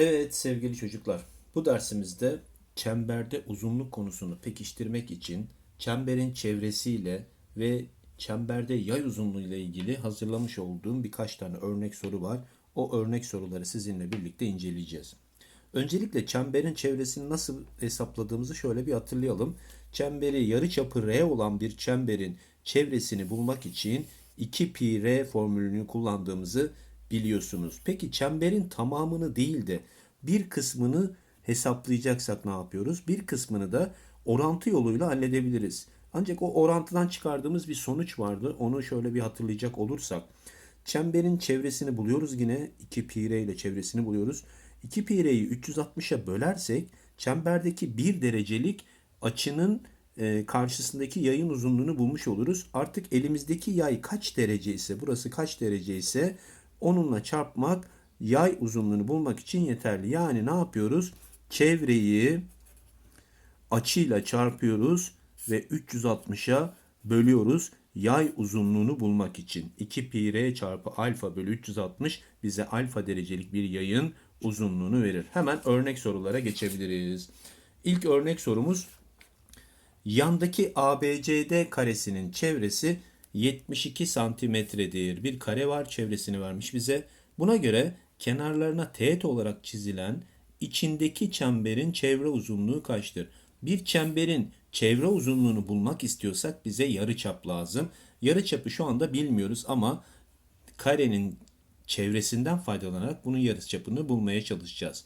Evet sevgili çocuklar, bu dersimizde çemberde uzunluk konusunu pekiştirmek için çemberin çevresiyle ve çemberde yay uzunluğu ile ilgili hazırlamış olduğum birkaç tane örnek soru var. O örnek soruları sizinle birlikte inceleyeceğiz. Öncelikle çemberin çevresini nasıl hesapladığımızı şöyle bir hatırlayalım. Çemberi yarıçapı r olan bir çemberin çevresini bulmak için 2 pi r formülünü kullandığımızı biliyorsunuz. Peki çemberin tamamını değil de bir kısmını hesaplayacaksak ne yapıyoruz? Bir kısmını da orantı yoluyla halledebiliriz. Ancak o orantıdan çıkardığımız bir sonuç vardı. Onu şöyle bir hatırlayacak olursak. Çemberin çevresini buluyoruz yine. 2 pi r ile çevresini buluyoruz. 2 pi r'yi 360'a bölersek çemberdeki 1 derecelik açının e, karşısındaki yayın uzunluğunu bulmuş oluruz. Artık elimizdeki yay kaç derece ise burası kaç derece ise onunla çarpmak yay uzunluğunu bulmak için yeterli. Yani ne yapıyoruz? Çevreyi açıyla çarpıyoruz ve 360'a bölüyoruz yay uzunluğunu bulmak için. 2 pi r çarpı alfa bölü 360 bize alfa derecelik bir yayın uzunluğunu verir. Hemen örnek sorulara geçebiliriz. İlk örnek sorumuz Yandaki ABCD karesinin çevresi 72 santimetredir. Bir kare var çevresini vermiş bize. Buna göre kenarlarına teğet olarak çizilen içindeki çemberin çevre uzunluğu kaçtır? Bir çemberin çevre uzunluğunu bulmak istiyorsak bize yarıçap lazım. Yarıçapı şu anda bilmiyoruz ama karenin çevresinden faydalanarak bunun yarıçapını bulmaya çalışacağız.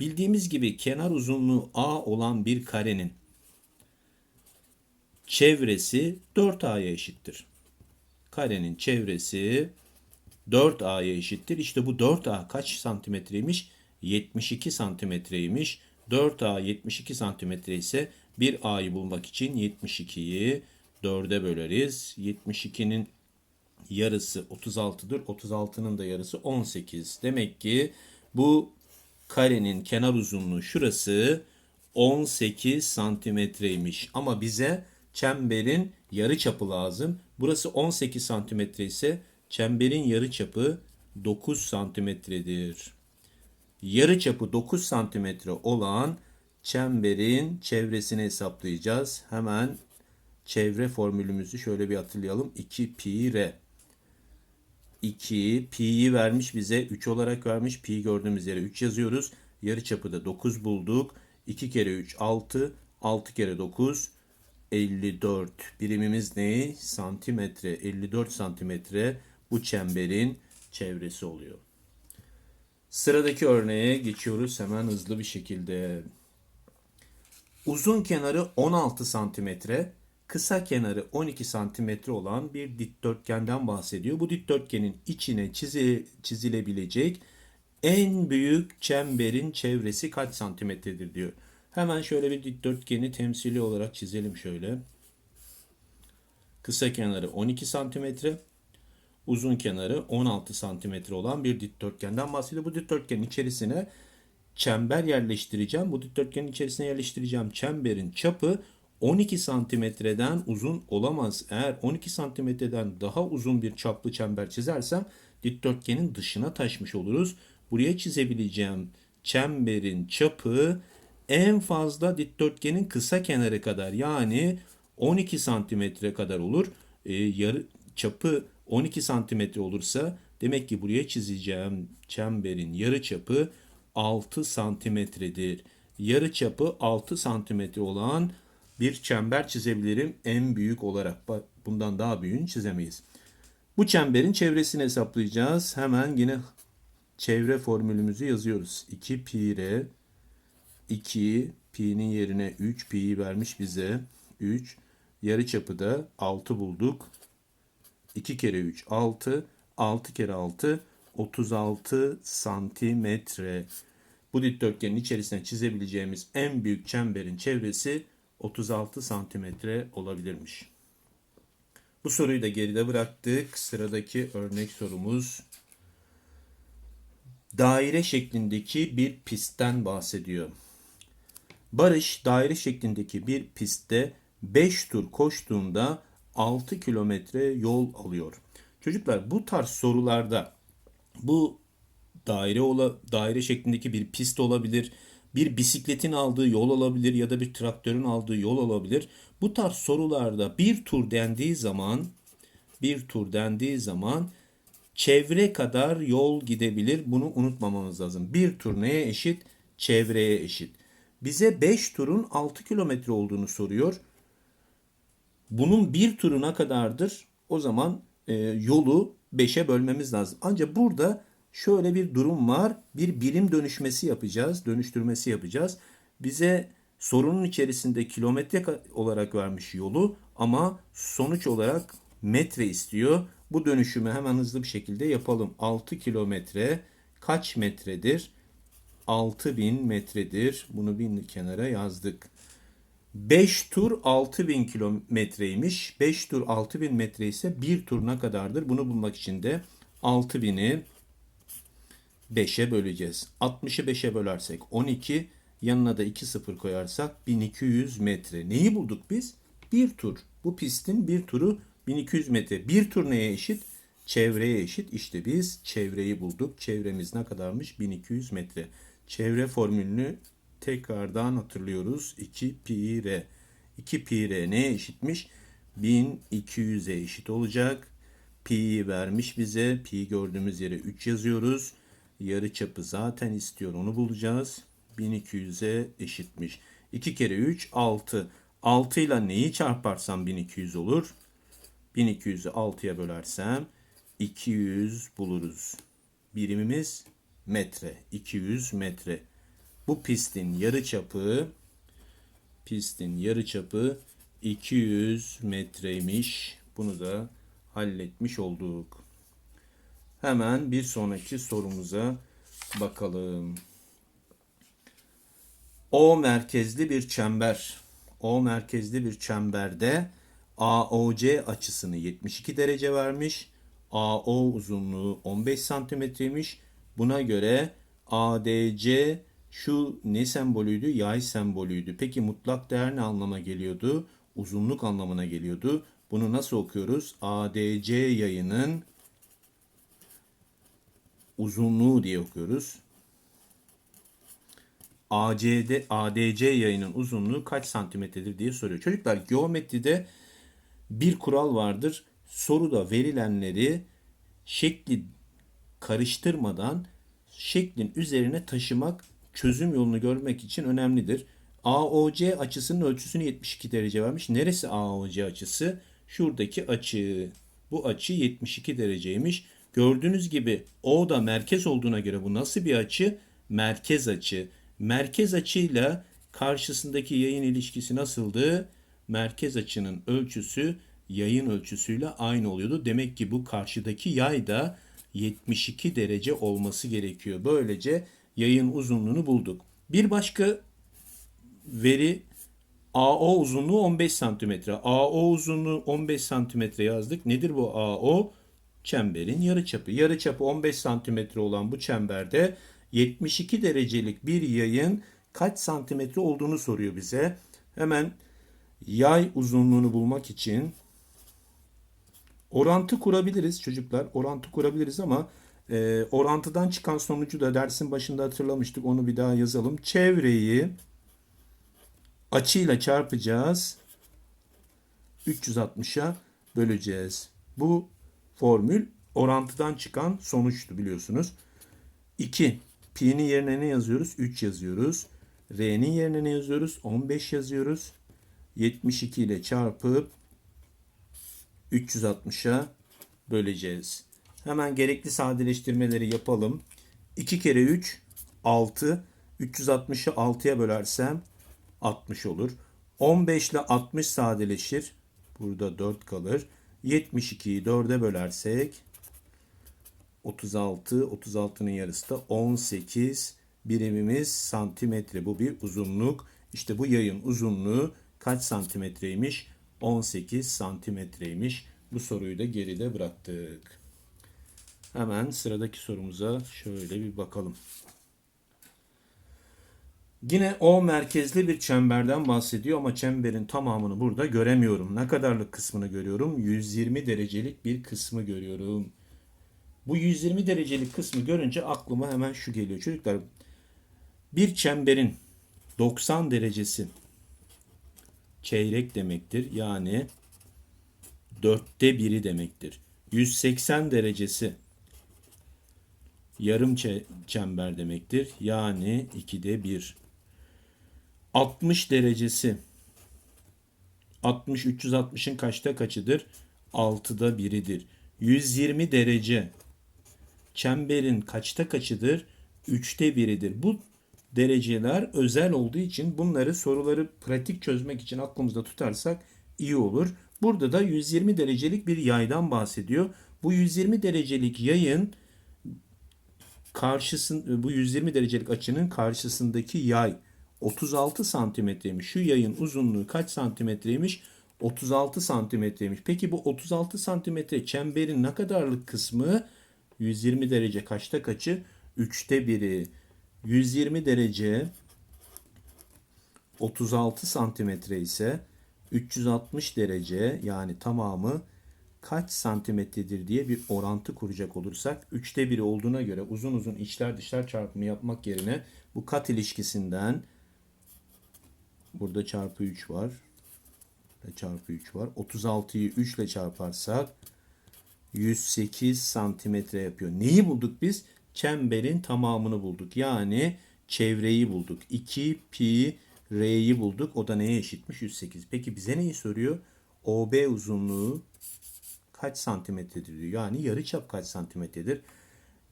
Bildiğimiz gibi kenar uzunluğu A olan bir karenin çevresi 4a'ya eşittir. Karenin çevresi 4a'ya eşittir. İşte bu 4a kaç santimetreymiş? 72 santimetreymiş. 4a 72 santimetre ise bir a'yı bulmak için 72'yi 4'e böleriz. 72'nin yarısı 36'dır. 36'nın da yarısı 18. Demek ki bu karenin kenar uzunluğu şurası 18 santimetreymiş. Ama bize çemberin yarı çapı lazım. Burası 18 santimetre ise çemberin yarı çapı 9 santimetredir. Yarı çapı 9 santimetre olan çemberin çevresini hesaplayacağız. Hemen çevre formülümüzü şöyle bir hatırlayalım. 2 pi r. 2 pi'yi vermiş bize 3 olarak vermiş. Pi gördüğümüz yere 3 yazıyoruz. Yarı çapı da 9 bulduk. 2 kere 3 6. 6 kere 9 54 birimimiz ne? Santimetre. 54 santimetre bu çemberin çevresi oluyor. Sıradaki örneğe geçiyoruz hemen hızlı bir şekilde. Uzun kenarı 16 santimetre, kısa kenarı 12 santimetre olan bir dikdörtgenden bahsediyor. Bu dikdörtgenin içine çizi, çizilebilecek en büyük çemberin çevresi kaç santimetredir diyor. Hemen şöyle bir dikdörtgeni temsili olarak çizelim şöyle. Kısa kenarı 12 santimetre, uzun kenarı 16 santimetre olan bir dikdörtgenden bahsediyor. Bu dikdörtgenin içerisine çember yerleştireceğim. Bu dikdörtgenin içerisine yerleştireceğim çemberin çapı 12 santimetreden uzun olamaz. Eğer 12 santimetreden daha uzun bir çaplı çember çizersem dikdörtgenin dışına taşmış oluruz. Buraya çizebileceğim çemberin çapı en fazla dikdörtgenin kısa kenarı kadar yani 12 santimetre kadar olur. E, yarı çapı 12 santimetre olursa demek ki buraya çizeceğim çemberin yarı çapı 6 santimetredir. Yarı çapı 6 santimetre olan bir çember çizebilirim en büyük olarak. Bundan daha büyüğünü çizemeyiz. Bu çemberin çevresini hesaplayacağız. Hemen yine çevre formülümüzü yazıyoruz. 2 pi r 2 pi'nin yerine 3 pi'yi vermiş bize. 3 yarı çapı da 6 bulduk. 2 kere 3 6 6 kere 6 36 santimetre. Bu dikdörtgenin içerisine çizebileceğimiz en büyük çemberin çevresi 36 santimetre olabilirmiş. Bu soruyu da geride bıraktık. Sıradaki örnek sorumuz daire şeklindeki bir pistten bahsediyor. Barış daire şeklindeki bir pistte 5 tur koştuğunda 6 kilometre yol alıyor. Çocuklar bu tarz sorularda bu daire ola, daire şeklindeki bir pist olabilir. Bir bisikletin aldığı yol olabilir ya da bir traktörün aldığı yol olabilir. Bu tarz sorularda bir tur dendiği zaman bir tur dendiği zaman çevre kadar yol gidebilir. Bunu unutmamamız lazım. Bir tur neye eşit? Çevreye eşit. Bize 5 turun 6 kilometre olduğunu soruyor. Bunun bir turu ne kadardır? O zaman e, yolu 5'e bölmemiz lazım. Ancak burada şöyle bir durum var. Bir birim dönüşmesi yapacağız. Dönüştürmesi yapacağız. Bize sorunun içerisinde kilometre olarak vermiş yolu ama sonuç olarak metre istiyor. Bu dönüşümü hemen hızlı bir şekilde yapalım. 6 kilometre kaç metredir? 6000 metredir. Bunu bir kenara yazdık. 5 tur 6000 kilometreymiş. 5 tur 6000 metre ise 1 tur ne kadardır? Bunu bulmak için de 6000'i 5'e böleceğiz. 60'ı 5'e bölersek 12, yanına da 2 sıfır koyarsak 1200 metre. Neyi bulduk biz? Bir tur. Bu pistin bir turu 1200 metre. Bir tur neye eşit? Çevreye eşit. İşte biz çevreyi bulduk. Çevremiz ne kadarmış? 1200 metre. Çevre formülünü tekrardan hatırlıyoruz. 2 pi r. 2 pi r neye eşitmiş? 1200'e eşit olacak. Pi vermiş bize. Pi gördüğümüz yere 3 yazıyoruz. Yarı çapı zaten istiyor. Onu bulacağız. 1200'e eşitmiş. 2 kere 3 6. 6 ile neyi çarparsam 1200 olur? 1200'ü 6'ya bölersem 200 buluruz. Birimimiz metre. 200 metre. Bu pistin yarı çapı pistin yarı çapı 200 metreymiş. Bunu da halletmiş olduk. Hemen bir sonraki sorumuza bakalım. O merkezli bir çember. O merkezli bir çemberde AOC açısını 72 derece vermiş. AO uzunluğu 15 santimetreymiş. Buna göre ADC şu ne sembolüydü? Yay sembolüydü. Peki mutlak değer ne anlama geliyordu? Uzunluk anlamına geliyordu. Bunu nasıl okuyoruz? ADC yayının uzunluğu diye okuyoruz. ACD, ADC yayının uzunluğu kaç santimetredir diye soruyor. Çocuklar geometride bir kural vardır. Soruda verilenleri şekli karıştırmadan şeklin üzerine taşımak çözüm yolunu görmek için önemlidir. AOC açısının ölçüsünü 72 derece vermiş. Neresi AOC açısı? Şuradaki açı. Bu açı 72 dereceymiş. Gördüğünüz gibi O da merkez olduğuna göre bu nasıl bir açı? Merkez açı. Merkez açıyla karşısındaki yayın ilişkisi nasıldı? Merkez açının ölçüsü yayın ölçüsüyle aynı oluyordu. Demek ki bu karşıdaki yay da 72 derece olması gerekiyor. Böylece yayın uzunluğunu bulduk. Bir başka veri AO uzunluğu 15 santimetre. AO uzunluğu 15 santimetre yazdık. Nedir bu AO? Çemberin yarıçapı. Yarıçapı 15 santimetre olan bu çemberde 72 derecelik bir yayın kaç santimetre olduğunu soruyor bize. Hemen yay uzunluğunu bulmak için orantı kurabiliriz çocuklar. Orantı kurabiliriz ama e, orantıdan çıkan sonucu da dersin başında hatırlamıştık. Onu bir daha yazalım. Çevreyi açıyla çarpacağız. 360'a böleceğiz. Bu formül orantıdan çıkan sonuçtu biliyorsunuz. 2. Pi'nin yerine ne yazıyoruz? 3 yazıyoruz. R'nin yerine ne yazıyoruz? 15 yazıyoruz. 72 ile çarpıp 360'a böleceğiz. Hemen gerekli sadeleştirmeleri yapalım. 2 kere 3 6. 360'ı 6'ya bölersem 60 olur. 15 ile 60 sadeleşir. Burada 4 kalır. 72'yi 4'e bölersek 36, 36'nın yarısı da 18 birimimiz santimetre. Bu bir uzunluk. İşte bu yayın uzunluğu kaç santimetreymiş? 18 santimetreymiş. Bu soruyu da geride bıraktık. Hemen sıradaki sorumuza şöyle bir bakalım. Yine O merkezli bir çemberden bahsediyor ama çemberin tamamını burada göremiyorum. Ne kadarlık kısmını görüyorum? 120 derecelik bir kısmı görüyorum. Bu 120 derecelik kısmı görünce aklıma hemen şu geliyor. Çocuklar bir çemberin 90 derecesi çeyrek demektir. Yani dörtte biri demektir. 180 derecesi yarım çe- çember demektir. Yani 2'de 1. 60 derecesi 60 360'ın kaçta kaçıdır? 6'da biridir. 120 derece çemberin kaçta kaçıdır? 3'te biridir. Bu dereceler özel olduğu için bunları soruları pratik çözmek için aklımızda tutarsak iyi olur. Burada da 120 derecelik bir yaydan bahsediyor. Bu 120 derecelik yayın karşısın bu 120 derecelik açının karşısındaki yay 36 santimetreymiş. Şu yayın uzunluğu kaç santimetreymiş? 36 santimetreymiş. Peki bu 36 santimetre çemberin ne kadarlık kısmı? 120 derece kaçta kaçı? 3'te biri. 120 derece 36 santimetre ise 360 derece yani tamamı kaç santimetredir diye bir orantı kuracak olursak 3'te 1 olduğuna göre uzun uzun içler dışlar çarpımı yapmak yerine bu kat ilişkisinden burada çarpı 3 var ve çarpı 3 var. 36'yı 3 ile çarparsak 108 santimetre yapıyor. Neyi bulduk biz? Çemberin tamamını bulduk. Yani çevreyi bulduk. 2 pi r'yi bulduk. O da neye eşitmiş? 108. Peki bize neyi soruyor? OB uzunluğu kaç santimetredir diyor. Yani yarıçap kaç santimetredir?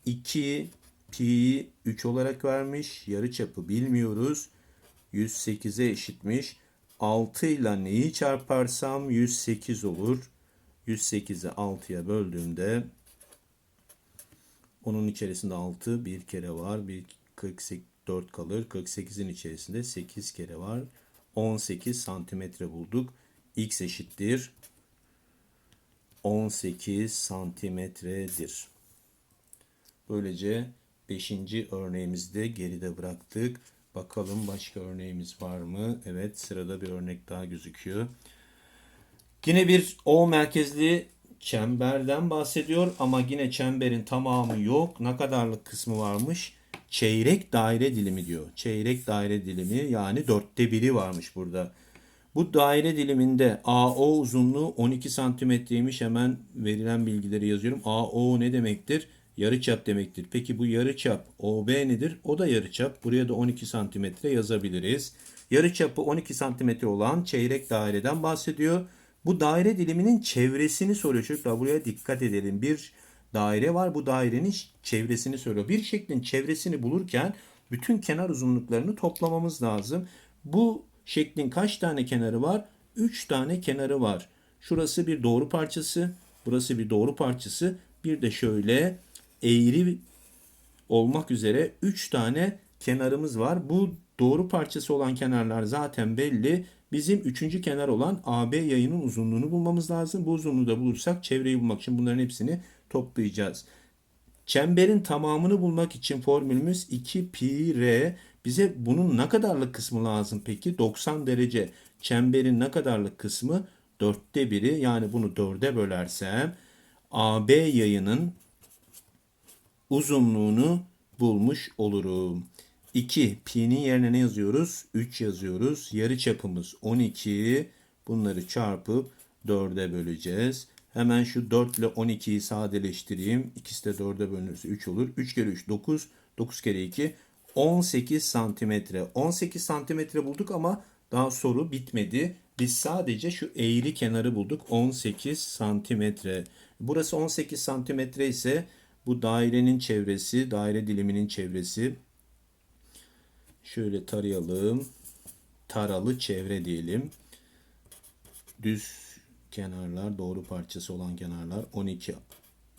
2 pi 3 olarak vermiş. Yarıçapı bilmiyoruz. 108'e eşitmiş. 6 ile neyi çarparsam 108 olur. 108'i 6'ya böldüğümde onun içerisinde 6 bir kere var. Bir 44 kalır. 48'in içerisinde 8 kere var. 18 santimetre bulduk. X eşittir. 18 santimetredir. Böylece 5. örneğimizi de geride bıraktık. Bakalım başka örneğimiz var mı? Evet sırada bir örnek daha gözüküyor. Yine bir O merkezli çemberden bahsediyor ama yine çemberin tamamı yok. Ne kadarlık kısmı varmış? Çeyrek daire dilimi diyor. Çeyrek daire dilimi yani dörtte biri varmış burada. Bu daire diliminde AO uzunluğu 12 santimetreymiş. Hemen verilen bilgileri yazıyorum. AO ne demektir? Yarıçap demektir. Peki bu yarıçap OB nedir? O da yarıçap. Buraya da 12 santimetre yazabiliriz. Yarıçapı 12 santimetre olan çeyrek daireden bahsediyor. Bu daire diliminin çevresini soruyor çocuklar. Buraya dikkat edelim. Bir daire var. Bu dairenin çevresini soruyor. Bir şeklin çevresini bulurken bütün kenar uzunluklarını toplamamız lazım. Bu şeklin kaç tane kenarı var? 3 tane kenarı var. Şurası bir doğru parçası. Burası bir doğru parçası. Bir de şöyle eğri olmak üzere 3 tane kenarımız var. Bu doğru parçası olan kenarlar zaten belli. Bizim üçüncü kenar olan AB yayının uzunluğunu bulmamız lazım. Bu uzunluğu da bulursak çevreyi bulmak için bunların hepsini toplayacağız. Çemberin tamamını bulmak için formülümüz 2 pi r. Bize bunun ne kadarlık kısmı lazım peki? 90 derece. Çemberin ne kadarlık kısmı? Dörtte biri. Yani bunu dörde bölersem AB yayının uzunluğunu bulmuş olurum. 2 pi'nin yerine ne yazıyoruz? 3 yazıyoruz. Yarı çapımız 12. Bunları çarpıp 4'e böleceğiz. Hemen şu 4 ile 12'yi sadeleştireyim. İkisi de 4'e bölünürse 3 olur. 3 kere 3 9. 9 kere 2 18 santimetre. 18 santimetre bulduk ama daha soru bitmedi. Biz sadece şu eğri kenarı bulduk. 18 santimetre. Burası 18 santimetre ise bu dairenin çevresi, daire diliminin çevresi. Şöyle tarayalım. Taralı çevre diyelim. Düz kenarlar, doğru parçası olan kenarlar 12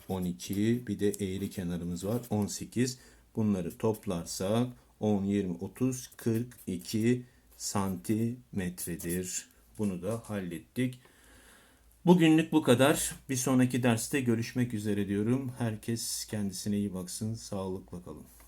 12 bir de eğri kenarımız var 18. Bunları toplarsak 10 20 30 42 santimetredir. Bunu da hallettik. Bugünlük bu kadar. Bir sonraki derste görüşmek üzere diyorum. Herkes kendisine iyi baksın. Sağlıkla kalın.